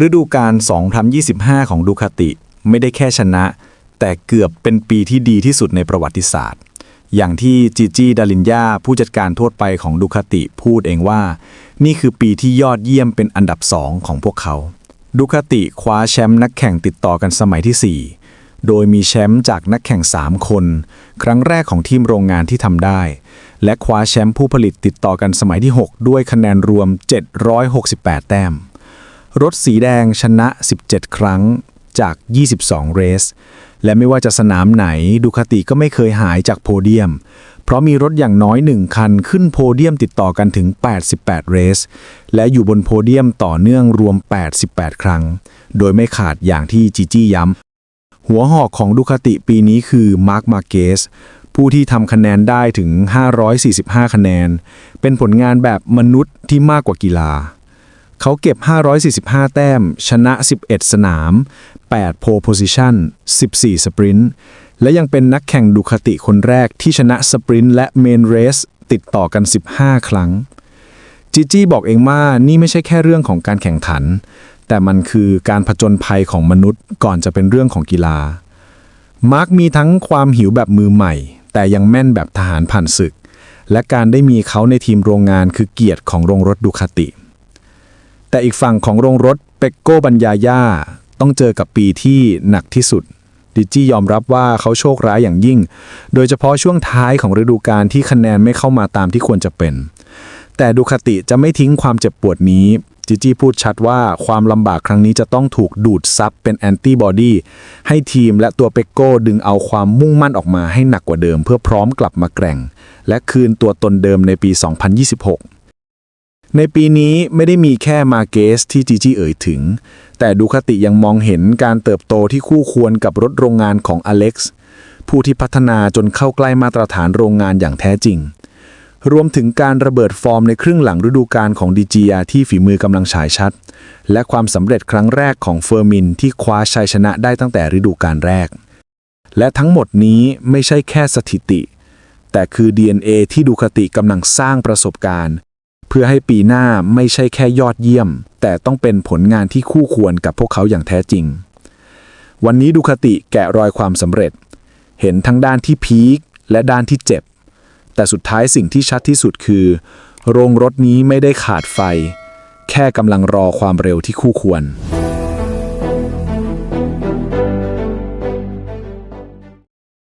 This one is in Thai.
ฤดูกาล2025 ของดูคาติไม่ได้แค่ชนะ แต่เกือบเป็นปีที่ดีที่สุดในประวัติศาสตร์ อย่างที่จีจีดาลินยาผู้จัดการทั่วไปของดูคาติพูดเองว่า นี่คือปีที่ยอดเยี่ยมเป็นอันดับสองของพวกเขาดูคาติคว้าแชมป์นักแข่งติดต่อกันสมัยที่ 4 โดยมีแชมป์จากนักแข่ง 3 คน ครั้งแรกของทีมโรงงานที่ทำได้ และคว้าแชมป์ผู้ผลิตติดต่อกันสมัยที่ 6 ด้วยคะแนนรวม 768 แต้ม รถสีแดงชนะ 17 ครั้งจาก 22 เรส และไม่ว่าจะสนามไหนดูคาติก็ไม่เคยหายจากโพเดียม เพราะมีรถอย่างน้อยหนึ่งคันขึ้นโพเดียมติดต่อกันถึง 88 เรส และอยู่บนโพเดียมต่อเนื่องรวม 88 ครั้ง โดยไม่ขาดอย่างที่จีจี้ย้ำ หัวหอกของดูคาติปีนี้คือมาร์คมาเกสผู้ที่ทำคะแนนได้ถึง 545 คะแนน เป็นผลงานแบบมนุษย์ที่มากกว่ากีฬา เขาเก็บ 545 แต้ม ชนะ 11 สนาม8 pole position 14 สปรินต์ และยังเป็นนักแข่งดูคาติคนแรกที่ชนะสปรินต์และเมนเรสติดต่อกัน 15 ครั้ง จีจี้บอกเองว่านี่ไม่ใช่แค่เรื่องของการแข่งขัน แต่มันคือการผจญภัยของมนุษย์ก่อนจะเป็นเรื่องของกีฬา มาร์กมีทั้งความหิวแบบมือใหม่ แต่ยังแม่นแบบทหารผ่านศึก และการได้มีเขาในทีมโรงงานคือเกียรติของโรงรถดูคาติ แต่อีกฝั่งของโรงรถเปกโก้บัญญาย่าต้องเจอกับปีที่หนักที่สุด ดิจี้ยอมรับว่าเขาโชคร้ายอย่างยิ่ง โดยเฉพาะช่วงท้ายของฤดูกาลที่คะแนนไม่เข้ามาตามที่ควรจะเป็น แต่ดูคติจะไม่ทิ้งความเจ็บปวดนี้จิจี้พูดชัดว่าความลำบากครั้งนี้จะต้องถูกดูดซับเป็นแอนติบอดีให้ทีมและตัวเปกโก้ดึงเอาความมุ่งมั่นออกมาให้หนักกว่าเดิม เพื่อพร้อมกลับมาแกร่ง และคืนตัวตนเดิมในปี 2026 ในปีนี้ไม่ได้มีแค่มาเกสที่จีจี้เอ่ยถึง แต่ดูคาติยังมองเห็นการเติบโตที่คู่ควรกับรถโรงงานของอเล็กซ์ผู้ที่พัฒนาจนเข้าใกล้มาตรฐานโรงงานอย่างแท้จริง รวมถึงการระเบิดฟอร์มในครึ่งหลังฤดูกาลของดีจียที่ฝีมือกำลังฉายชัด และความสำเร็จครั้งแรกของเฟอร์มินที่คว้าชัยชนะได้ตั้งแต่ฤดูกาลแรก และทั้งหมดนี้ไม่ใช่แค่สถิติ แต่คือ DNA ที่ดูคติกำลังสร้างประสบการณ์ เพื่อให้ปีหน้าไม่ใช่แค่ยอดเยี่ยม แต่ต้องเป็นผลงานที่คู่ควรกับพวกเขาอย่างแท้จริง วันนี้ดูคติแกะรอยความสำเร็จ เห็นทั้งด้านที่พีคและด้านที่เจ็บ แต่สุดท้ายสิ่งที่ชัดที่สุดคือ โรงรถนี้ไม่ได้ขาดไฟ แค่กำลังรอความเร็วที่คู่ควร